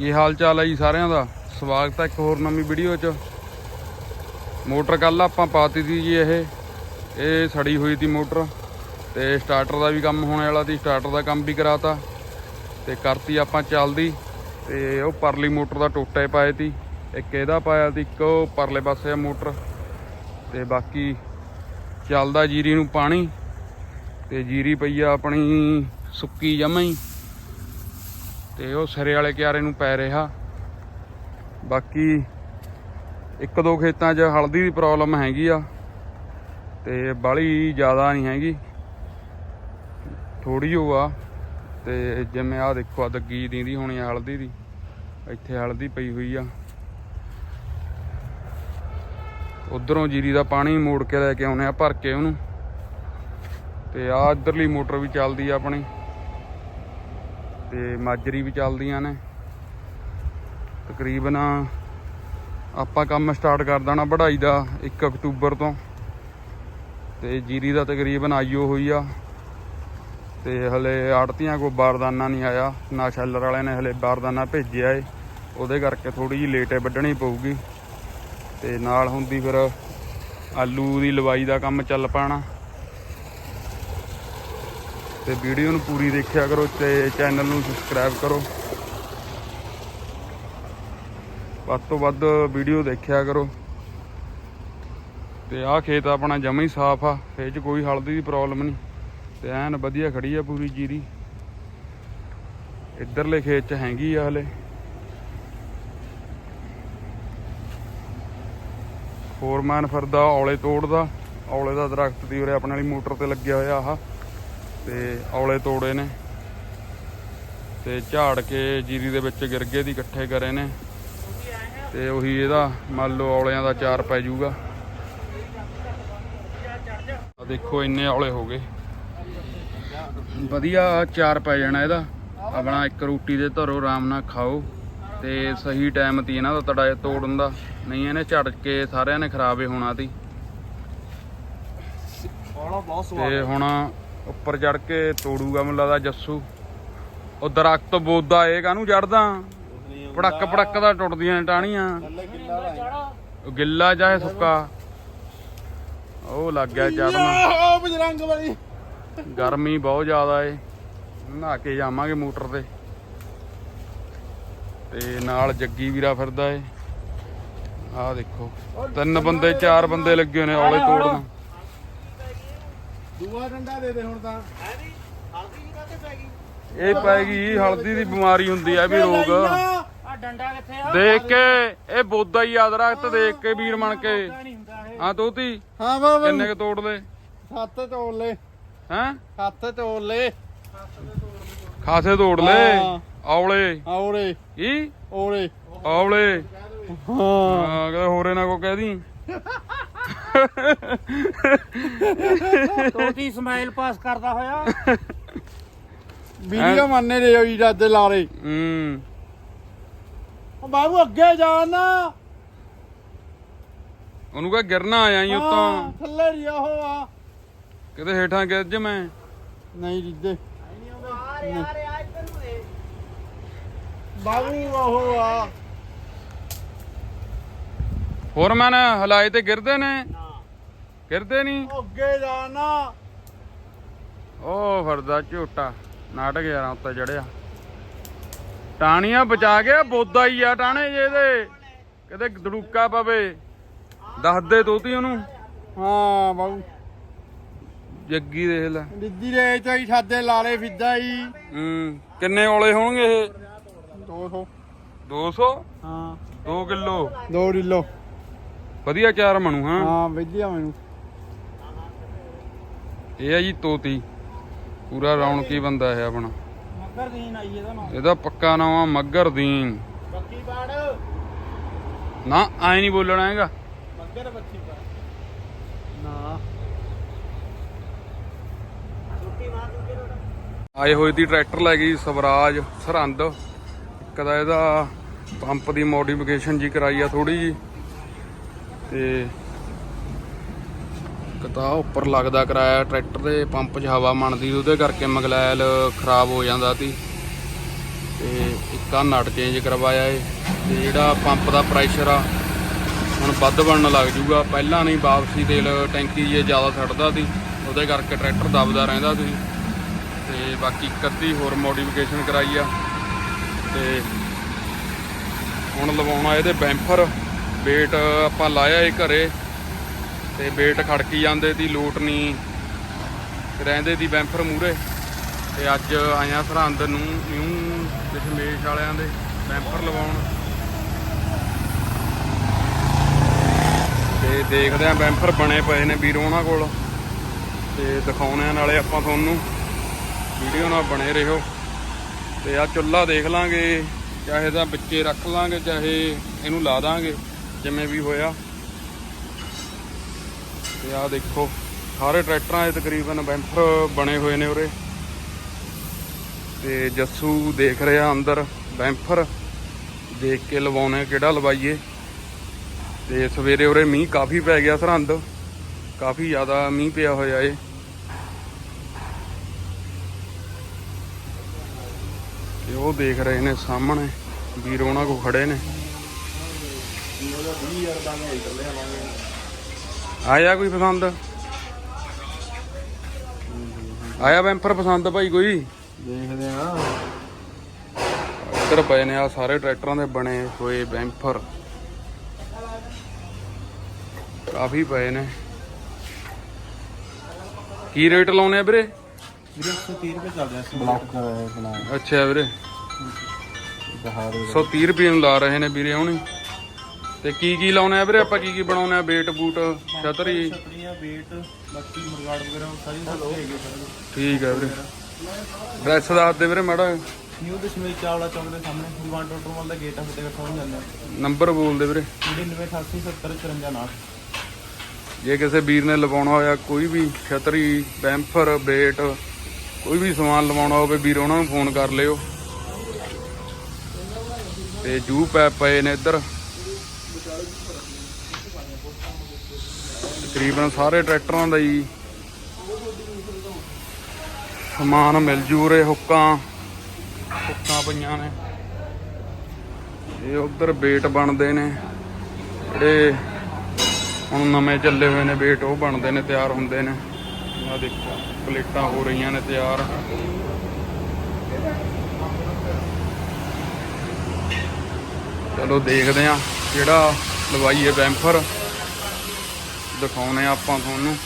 ਕੀ ਹਾਲ ਚਾਲ ਹੈ ਜੀ ਸਾਰਿਆਂ ਦਾ? ਸਵਾਗਤ ਹੈ ਇੱਕ ਹੋਰ ਨਵੀਂ ਵੀਡੀਓ 'ਚ। ਮੋਟਰ ਕੱਲ ਆਪਾਂ ਪਾਤੀ ਸੀ ਜੀ ਇਹ। ਇਹ ਸੜੀ ਹੋਈ ਸੀ ਮੋਟਰ। ਤੇ ਸਟਾਰਟਰ ਦਾ ਵੀ ਕੰਮ ਹੋਣੇ ਵਾਲਾ ਸੀ ਸਟਾਰਟਰ ਦਾ ਕੰਮ ਵੀ ਕਰਾਤਾ। ਤੇ ਕਰਤੀ ਆਪਾਂ ਚੱਲਦੀ। ਤੇ ਉਹ ਪਰਲੀ ਮੋਟਰ ਦਾ ਟੋਟੇ ਪਾਏ ਤੀ ਇੱਕ ਇਹਦਾ ਪਾਇਆ ਸੀ, ਇੱਕ ਉਹ ਪਰਲੇ ਪਾਸੇ ਆ ਮੋਟਰ। ਤੇ ਬਾਕੀ ਚੱਲਦਾ ਜੀਰੀ ਨੂੰ ਪਾਣੀ। ਤੇ ਜੀਰੀ ਪਈ ਆ ਆਪਣੀ ਸੁੱਕੀ ਜਮਾਂ ਹੀ। ਤੇ ਉਹ ਸਿਰੇ ਵਾਲੇ ਕਿਆਰੇ ਨੂੰ ਪੈ ਰਿਹਾ। ਬਾਕੀ ਇੱਕ ਦੋ ਖੇਤਾਂ 'ਚ ਹਲਦੀ ਦੀ ਪ੍ਰੋਬਲਮ ਹੈਗੀ ਆ ਤੇ ਬਾਲੀ ਜ਼ਿਆਦਾ ਨਹੀਂ ਹੈਗੀ। ਥੋੜੀ ਹੋ ਆ ਤੇ ਜਿਵੇਂ ਆ ਦੇਖੋ ਆ ਦੱਗੀ ਦੀਂਦੀ ਹੋਣੀ ਆ ਹਲਦੀ ਦੀ। ਇੱਥੇ ਹਲਦੀ ਪਈ ਹੋਈ ਆ। ਉਧਰੋਂ ਜੀਰੀ ਦਾ ਪਾਣੀ ਮੋੜ ਕੇ ਲੈ ਕੇ ਆਉਨੇ ਆ ਭਰ ਕੇ ਉਹਨੂੰ। ਤੇ ਆ ਇਧਰਲੀ ਮੋਟਰ ਵੀ ਚੱਲਦੀ ਆ ਆਪਣੀ। ਤੇ ਮਾਜਰੀ ਵੀ ਚੱਲਦੀਆਂ ਨੇ। ਤਕਰੀਬਨ ਆਪਾਂ ਕੰਮ ਸਟਾਰਟ ਕਰ ਦੇਣਾ ਵਢਾਈ ਦਾ 1 ਅਕਤੂਬਰ ਤੋਂ। ਤੇ ਜੀਰੀ ਦਾ ਤਕਰੀਬਨ ਆਈਓ ਹੋਈ ਆ। ਤੇ ਹਲੇ ਆੜਤੀਆਂ ਕੋ ਬਾਰਦਾਨਾ ਨਹੀਂ ਆਇਆ, ਨਾ ਸ਼ੈਲਰ ਵਾਲਿਆਂ ਨੇ ਹਲੇ ਬਾਰਦਾਨਾ ਭੇਜਿਆ ਏ। ਉਹਦੇ ਕਰਕੇ ਥੋੜੀ ਜਿਹੀ ਲੇਟ ਵੱਢਣੀ ਪਊਗੀ। ਤੇ ਨਾਲ ਹੁੰਦੀ ਫਿਰ ਆਲੂ ਦੀ ਲਵਾਈ ਦਾ ਕੰਮ ਚੱਲ ਪਾਣਾ। ਤੇ ਵੀਡੀਓ ਨੂੰ ਪੂਰੀ ਦੇਖਿਆ ਕਰੋ ਤੇ ਚੈਨਲ ਨੂੰ ਸਬਸਕ੍ਰਾਈਬ ਕਰੋ। ਵੱਧ ਤੋਂ ਵੱਧ ਵੀਡੀਓ ਦੇਖਿਆ ਕਰੋ। ਤੇ ਆਹ ਖੇਤ ਆਪਣਾ ਜਮਾ ਹੀ ਸਾਫ਼ ਆ ਇਹ 'ਚ ਕੋਈ ਹਲਦੀ ਦੀ ਪ੍ਰੋਬਲਮ ਨਹੀਂ। ਤੇ ਐਨ ਵਧੀਆ ਖੜੀ ਆ ਪੂਰੀ ਜੀਰੀ। ਇੱਧਰਲੇ ਖੇਤ 'ਚ ਹੈਂਗੀ ਆ ਹਲੇ। ਫੋਰਮੈਨ ਫਿਰਦਾ ਔਲੇ ਤੋੜਦਾ, ਔਲੇ ਦਾ ਦਰਖਤ ਦੀ ਉਰੇ ਆਪਣੇ ਵਾਲੀ ਮੋਟਰ ਤੇ ਲੱਗਿਆ ਹੋਇਆ ਆਹ। ਤੇ ਔਲੇ ਤੋੜੇ ਨੇ। ਤੇ ਝਾੜ ਕੇ ਜੀਰੀ ਦੇ ਵਿੱਚ ਗਿਰ ਗਏ ਦੀ ਇਕੱਠੇ ਕਰੇ ਨੇ। ਤੇ ਉਹੀ ਇਹਦਾ ਮੰਨ ਲਓ ਔਲਿਆਂ ਦਾ ਚਾਰ ਪੈ ਜਾਊਗਾ। ਆ ਦੇਖੋ ਇੰਨੇ ਔਲੇ ਹੋ ਗਏ। ਵਧੀਆ ਚਾਰ ਪੈ ਜਾਣਾ ਇਹਦਾ। ਆਪਣਾ ਇੱਕ ਰੋਟੀ ਦੇ ਧਰੋ ਆਰਾਮ ਨਾਲ ਖਾਓ। ਤੇ ਸਹੀ ਟਾਈਮ ਤੀ ਇਹਨਾਂ ਦਾ ਤੜਾ ਤੋੜਨ ਦਾ। ਨਹੀਂ ਇਹਨੇ ਝੜ ਕੇ ਸਾਰਿਆਂ ਨੇ ਖਰਾਬੇ ਹੋਣਾ ਤੀ ਔਲਾ ਬਹੁਤ ਸਵਾਦ ਤੇ ਹੁਣ ਉੱਪਰ ਚੜ ਕੇ ਤੋੜੂਗਾ ਮੈਨੂੰ ਲੱਗਦਾ ਜੱਸੂ। ਉਹ ਦਰਖਤ ਬੋਦਾ ਇਹ ਕਾਹਨੂੰ ਚੜਦਾ? ਪੜਕ ਪੜਕ ਦਾ ਟੁੱਟਦੀਆਂ ਨੇ ਟਾਹਣੀਆਂ। ਉਹ ਗਿੱਲਾ ਜਾਏ ਸੁੱਕਾ। ਉਹ ਲੱਗ ਗਿਆ ਚੜਨਾ ਓ ਬਜਰੰਗ ਵਾਲੀ ਗਰਮੀ ਬਹੁਤ ਜ਼ਿਆਦਾ ਏ। ਨਹਾ ਕੇ ਜਾਵਾਂਗੇ ਮੋਟਰ ਤੇ। ਤੇ ਨਾਲ ਜੱਗੀ ਵੀਰਾ ਫਿਰਦਾ ਏ। ਆਹ ਦੇਖੋ। ਤਿੰਨ ਬੰਦੇ, ਚਾਰ ਬੰਦੇ ਲੱਗੇ ਨੇ ਔਲੇ ਤੋੜਨ। ਦੂਆ ਡੰਡਾ ਦੇ ਦੇ ਹੁਣ ਤਾਂ। ਇਹ ਪੈ ਗਈ ਹਲਦੀ ਦੀ ਬਿਮਾਰੀ ਹੁੰਦੀ ਆ ਇਹ ਵੀ ਰੋਗ। ਆ। ਡੰਡਾ ਕਿੱਥੇ ਆ? ਦੇਖ ਕੇ ਇਹ ਬੋਦਾ ਹੀ ਯਾਦ ਰੱਖ ਤੇ ਦੇਖ ਕੇ ਵੀਰ ਬਣ ਕੇ। ਨਹੀਂ ਹੁੰਦਾ ਇਹ। ਹਾਂ ਤੋਤੀ ਹਾਂ ਬਾਬਾ ਕਿੰਨੇ ਕ ਤੋੜ ਲੈ ਸੱਤ ਤੋੜ ਲੈ ਹੈਂ? ਹੱਥ ਤੋੜ ਲੈ ਖਾਸੇ ਤੋੜ ਲੈ ਹਾਂ। ਔਲੇ। ਔਰੇ। ਕੀ? ਔਰੇ। ਔਲੇ। ਹਾਂ। ਹਾਂ ਕਦੇ ਹੋਰੇ ਨਾ ਕੋ ਕਹਿ ਦੀ। ਤੋਤੀ ਸਮਾਈਲ ਪਾਸ ਕਰਦਾ ਹੋਇਆ। ਵੀਡੀਓ ਮੰਨੇ ਦੇ ਹੋਈ ਰਾਦੇ ਲਾਰੇ ਹੂੰ। ਓ ਬਾਬੂ ਅੱਗੇ ਜਾ ਨਾ। ਉਹਨੂੰ ਕਹ ਗਿਰਨਾ ਆਇਆ ਹੀ ਹਾਂ, ਉੱਤੋਂ। ਥੱਲੇ ਨਹੀਂ ਉਹ ਆ। ਕਿਤੇ ਹੇਠਾਂ ਗਿਰ ਜ ਮੈਂ। ਨਹੀਂ ਜਿੱਦੇ। ਬਾਬੂ ਉਹ ਆ। ਹੋਰ ਮੈਂ ਹਲਾਏ ਤੇ ਗਿਰਦੇ ਨੇ। ਗਿਰਦੇ ਨਹੀਂ ਅੱਗੇ ਜਾ ਨਾ ਉਹ ਫਰਦਾ ਝੋਟਾ ਨਾਟਕ ਯਾਰਾਂ ਉੱਤੇ ਚੜਿਆ। ਟਾਣੀਆਂ ਬਚਾ ਗਿਆ ਬੋਦਾ ਹੀ ਆ ਟਾਣੇ ਜੇ ਇਹਦੇ। ਕਿਤੇ ਦੜੂਕਾ ਪਵੇ। ਦੱਸ ਦੇ ਤੋਤੀ ਉਹਨੂੰ। ਹਾਂ ਬਾਬੂ ਜੱਗੀ ਦੇਖ ਲੈ। ਦਿੱਦੀ ਦੇ ਚਾਈ ਸਾਦੇ ਲਾਲੇ ਫਿੱਦਾ ਹੀ ਹੂੰ ਕਿੰਨੇ ਔਲੇ ਹੋਣਗੇ ਇਹ? 200 200 ਹਾਂ। 2 ਕਿਲੋ। 2 ਕਿਲੋ। ਵਧੀਆ ਚਾਰ ਮਣੂ ਹਾਂ? ਹਾਂ ਵਧੀਆ ਮੈਨੂੰ ਇਹ ਆ ਜੀ ਤੋਤੀ। ਪੂਰਾ ਰੌਣਕੀ ਬੰਦਾ ਹੈ ਆਪਣਾ। ਮੱਗਰ ਦੀਨ ਆਈ ਇਹਦਾ ਨਾਮ। ਇਹਦਾ ਪੱਕਾ ਨਾਮ ਆ ਮੱਗਰਦੀਨ। ਬੱਕੀ ਬਾੜ ਨਾ ਐ ਨਹੀਂ ਬੋਲਣਾ ਹੈਗਾ। ਮੱਗਰ ਬੱਕੀ ਬਾੜ ਨਾ। ਆਏ ਹੋਏ ਦੀ ਟਰੈਕਟਰ ਲੈ ਗਈ ਸਵਰਾਜ ਸਰਹੰਦ। ਇੱਕ ਦਾ ਇਹਦਾ ਪੰਪ ਦੀ ਮੋਡੀਫਿਕੇਸ਼ਨ ਜੀ ਕਰਾਈ ਆ ਥੋੜੀ ਜੀ। ਤੇ ਕਤਾ ਉੱਪਰ ਲੱਗਦਾ ਕਰਾਇਆ, ਟਰੈਕਟਰ ਦੇ ਪੰਪ 'ਚ ਹਵਾ ਮੰਨਦੀ ਉਹਦੇ ਕਰਕੇ ਮਗਲੈਲ ਖਰਾਬ ਹੋ ਜਾਂਦਾ ਸੀ। ਤੇ ਇੱਕ ਆ ਨਟ ਚੇਂਜ ਕਰਵਾਇਆ ਏ, ਤੇ ਜਿਹੜਾ ਪੰਪ ਦਾ ਪ੍ਰੈਸ਼ਰ ਆ, ਹੁਣ ਵੱਧ ਬਣਨ ਲੱਗ ਜੂਗਾ। ਪਹਿਲਾਂ ਨਹੀਂ ਵਾਪਸੀ ਤੇਲ ਟੈਂਕੀ ਜੇ ਜ਼ਿਆਦਾ ਛੱਡਦਾ ਸੀ, ਉਹਦੇ ਕਰਕੇ ਟਰੈਕਟਰ ਦਬਦਾ ਰਹਿੰਦਾ ਸੀ। ਤੇ ਬਾਕੀ ਇੱਕ ਅੱਧੀ ਹੋਰ ਮੋਡੀਫਿਕੇਸ਼ਨ ਕਰਾਈ ਆ। ਤੇ ਹੁਣ ਲਵਾਉਣਾ ਇਹਦੇ ਬੈਂਫਰ ਵੇਟ ਆਪਾਂ ਲਾਇਆ ਏ ਘਰੇ ਤੇ ਵੇਟ ਖੜਕੀ ਜਾਂਦੇ ਦੀ ਲੋਟ ਨਹੀਂ, ਰਹਿੰਦੇ ਦੀ ਬੈਂਫਰ ਮੂਰੇ ਤੇ ਅੱਜ ਆਇਆ ਸਰਹੰਦ ਨੂੰ ਨਿਊ ਦਸ਼ਮੇਸ਼ ਵਾਲਿਆਂ ਦੇ ਬੈਂਫਰ ਲਵਾਉਣ। ਤੇ ਦੇਖਦੇ ਆਂ ਬੈਂਫਰ ਬਣੇ ਪਏ ਨੇ ਵੀਰੋ ਉਹਨਾਂ ਕੋਲ। ਤੇ ਦਿਖਾਉਣੇ ਆ ਨਾਲੇ ਆਪਾਂ ਤੁਹਾਨੂੰ। ਵੀਡੀਓ ਨਾਲ ਬਣੇ ਰਹੋ। ਤੇ ਆ ਚੁੱਲ੍ਹਾ ਦੇਖ ਲਾਂਗੇ, ਚਾਹੇ ਤਾਂ ਵਿੱਚੇ ਰੱਖ ਲਾਂਗੇ, ਚਾਹੇ ਇਹਨੂੰ ਲਾ ਦਾਂਗੇ। ਜਿਵੇਂ ਵੀ ਹੋਇਆ। ਤੇ ਆ ਦੇਖੋ, ਸਾਰੇ ਟਰੈਕਟਰਾਂ ਦੇ ਤਕਰੀਬਨ ਬੈਂਫਰ ਬਣੇ ਹੋਏ ਨੇ ਉਰੇ। ਤੇ ਜੱਸੂ ਦੇਖ ਰਿਹਾ ਅੰਦਰ ਬੈਂਫਰ ਦੇਖ ਕੇ ਲਵਾਉਣੇ ਕਿਹੜਾ ਲਵਾਈਏ। ਤੇ ਸਵੇਰੇ ਉਰੇ ਮੀਂਹ ਕਾਫੀ ਪੈ ਗਿਆ ਸਰਹੰਦ, ਕਾਫੀ ਜ਼ਿਆਦਾ ਮੀਂਹ ਪਿਆ ਹੋਇਆ ਏ। ਤੇ ਉਹ ਦੇਖ ਰਹੇ ਨੇ ਸਾਹਮਣੇ, ਵੀਰ ਉਹਨਾਂ ਕੋ ਖੜੇ ਨੇ। ਆਇਆ ਕੋਈ ਪਸੰਦ। ਆਇਆ ਬੈਂਪਰ ਪਸੰਦ ਭਾਈ ਕੋਈ? ਦੇਖਦੇ ਆ। ਇੱਧਰ ਪਏ ਨੇ ਆ ਸਾਰੇ ਟਰੈਕਟਰਾਂ ਦੇ ਬਣੇ ਹੋਏ ਬੈਂਪਰ ਕਾਫੀ ਪਏ ਨੇ। ਕੀ ਰੇਟ ਲਾਉਨੇ ਆ ਵੀਰੇ? ਵੀਰੇ 130 ਰੁਪਏ ਚੱਲ ਰਿਹਾ ਬਲੌਕ ਕਰ ਰਹੇ ਬਣਾ ਅੱਛਾ ਵੀਰੇ। ਦਿਖਾ ਦੇ 130 ਰੁਪਏ ਨੂੰ ਲਾ ਰਹੇ ਨੇ ਵੀਰੇ ਹੁਣੀ। ਤੇ ਕੀ ਕੀ ਲਾਉਨੇ ਆ ਵੀਰੇ? ਆਪਾਂ ਕੀ ਕੀ ਬਣਾਉਨੇ ਆ? ਬੇਟ ਬੂਟ ਛਤਰੀ? ਛਤਰੀਆਂ ਵੇਟ ਬਾਕੀ ਮਰਗਾੜ ਵਗੈਰਾ ਸਾਰੀ ਸਭ ਹੈਗੇ ਸਰ ਠੀਕ ਹੈ ਵੀਰੇ। ਡਰੈਸ ਦੱਸ ਦੇ ਵੀਰੇ ਮਾੜਾ ਨਿਊ ਦਸ਼ਮੇਸ਼ ਚਾਵਲਾ ਚੌਂਕ ਦੇ ਸਾਹਮਣੇ ਫੁਲਵਾਨ ਟੋਟਰਮਲ ਦਾ ਗੇਟ ਆ ਫਤਿਹਗੜ੍ਹ ਸਾਹਿਬ ਜਾਂਦਾ ਨੰਬਰ ਬੋਲ ਦੇ ਵੀਰੇ। 99887054 ਜੇ ਕਿਸੇ ਵੀਰ ਨੇ ਲਵਾਉਣਾ ਹੋਇਆ ਕੋਈ ਵੀ ਛਤਰੀ ਬੈਂਫਰ ਬੇਟ ਕੋਈ ਵੀ ਸਮਾਨ ਲਵਾਉਣਾ ਹੋਵੇ ਵੀਰ ਉਹਨਾਂ ਨੂੰ ਫੋਨ ਕਰ ਲਿਓ। ਤੇ ਜੂ ਪੈਪ ਪਏ ਨੇ ਇੱਧਰ। ਤਕਰੀਬਨ ਸਾਰੇ ਟਰੈਕਟਰਾਂ ਦਾ ਹੀ ਸਮਾਨ ਮਿਲ ਜੂ ਰੇ ਹੁੱਕਾਂ। ਹੁੱਕਾਂ ਪਈਆਂ ਨੇ। ਇਹ ਉਧਰ ਬੇਟ ਬਣਦੇ ਨੇ। ਜਿਹੜੇ ਹੁਣ ਨਵੇਂ ਚੱਲੇ ਹੋਏ ਨੇ ਵੇਟ ਉਹ ਬਣਦੇ ਨੇ, ਤਿਆਰ ਹੁੰਦੇ ਨੇ। ਆ ਦੇਖੋ, ਪਲੇਟਾਂ ਹੋ ਰਹੀਆਂ ਨੇ ਤਿਆਰ। ਚਲੋ ਦੇਖਦੇ ਆ ਜਿਹੜਾ ਲਵਾਈਏ ਬੈਂਫਰ ਦਿਖਾਉਣੇ ਆ ਆਪਾਂ ਤੁਹਾਨੂੰ।